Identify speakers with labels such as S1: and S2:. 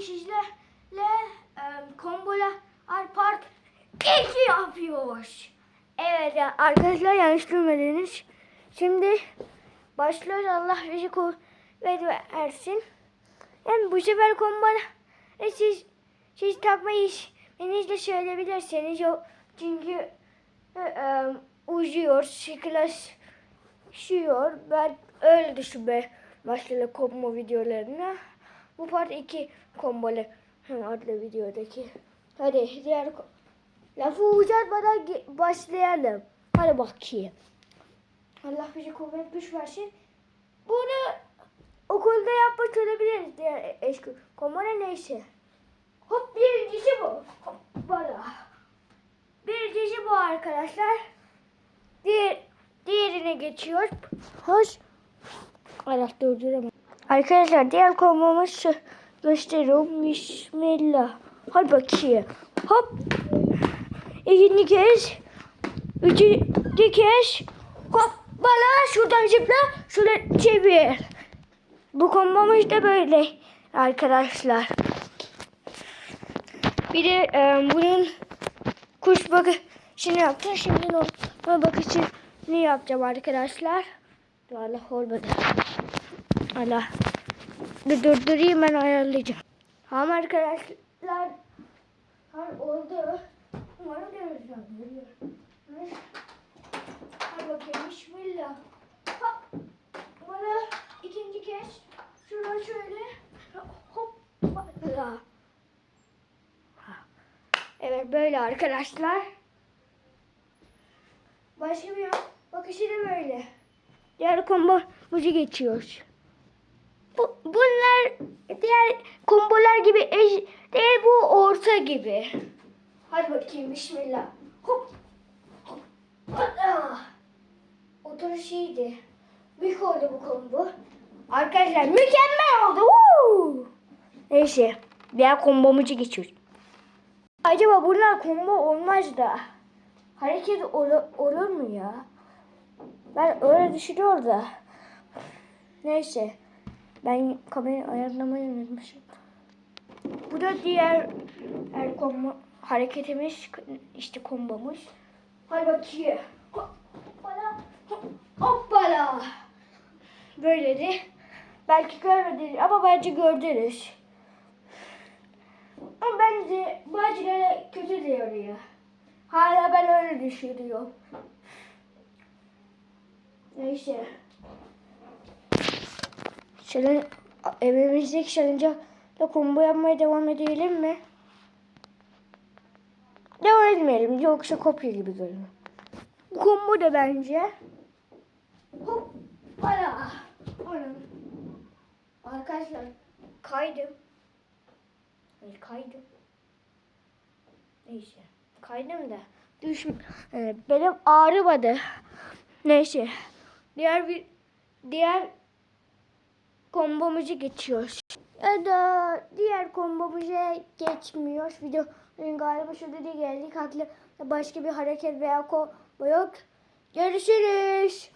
S1: sizlerle e, kombola part 2 yapıyoruz. Evet arkadaşlar yanlış duymadınız. Şimdi başlıyoruz Allah bizi kuvvet versin. Hem bu sefer kombola e, siz siz takmayı de söyleyebilirsiniz. O, çünkü e, e, uzuyor, sıkılaşıyor. Ben öyle düşünme başladı kombo videolarına. Bu part 2 kombolu adlı videodaki. Hadi diğer lafı uzatmadan başlayalım. Hadi bakayım. Allah bize kuvvet güç versin. Bunu okulda yapmak olabiliriz diğer eski kombola neyse. Hop birincisi bu. Hoppala. Birincisi bu arkadaşlar. Diğer, diğerine geçiyor. Hoş. Allah durduramam. Arkadaşlar diğer kombomuz şu. Gösteriyorum. Bismillah. Hadi bakayım. Hop. İkinci kez. Üçüncü kez. Hop. Bana şuradan zıpla. Şöyle çevir. Bu kombomuz da böyle arkadaşlar. Bir de e, bunun kuş bakışını yaptım. Şimdi normal bakışını yapacağım arkadaşlar. Dur Allah olmadı. Allah. Dur durdurayım ben ayarlayacağım. Tamam arkadaşlar. Har oldu. Umarım göreceğim. Hadi bakayım. Bismillah. Hop. Bana ikinci kez. Şuradan şöyle. Hop. Evet böyle arkadaşlar. Başka bir bakışı da böyle. Diğer kombo muzu geçiyoruz. Bu, bunlar diğer kombolar gibi eş değil bu orta gibi. Hadi bakayım bismillah. Hop. Hop. Hoppa. Oturuş iyiydi. Büyük oldu bu kombo. Arkadaşlar mükemmel oldu. Woo! Neyse. Diğer kombomuzu geçiyoruz. Acaba bunlar combo olmaz da hareket olur, olur mu ya? Ben öyle düşünüyorum da. Neyse. Ben kamerayı ayarlamayı unutmuşum. Bu da diğer el combo hareketimiz işte kombomuz. Hadi bakayım. Hoppala. Hoppala. Böyledi. Belki görmediniz ama bence gördünüz. Ama bence bazıları kötü diyor ya. Hala ben öyle düşünüyorum. Neyse. Şöyle evimizdeki şalınca combo yapmaya devam edelim mi? Devam etmeyelim yoksa kopya gibi görünür. Bu combo da bence. Hop. Ana. Arkadaşlar kaydım. Hayır kaydım. Neyse. Kaydım da. Düş, e, benim ağrımadı. Neyse. Diğer bir diğer kombomuzu geçiyoruz. Ya da diğer kombomuza geçmiyoruz. Videonun galiba şurada da geldik. Haklı başka bir hareket veya kombo yok. Görüşürüz.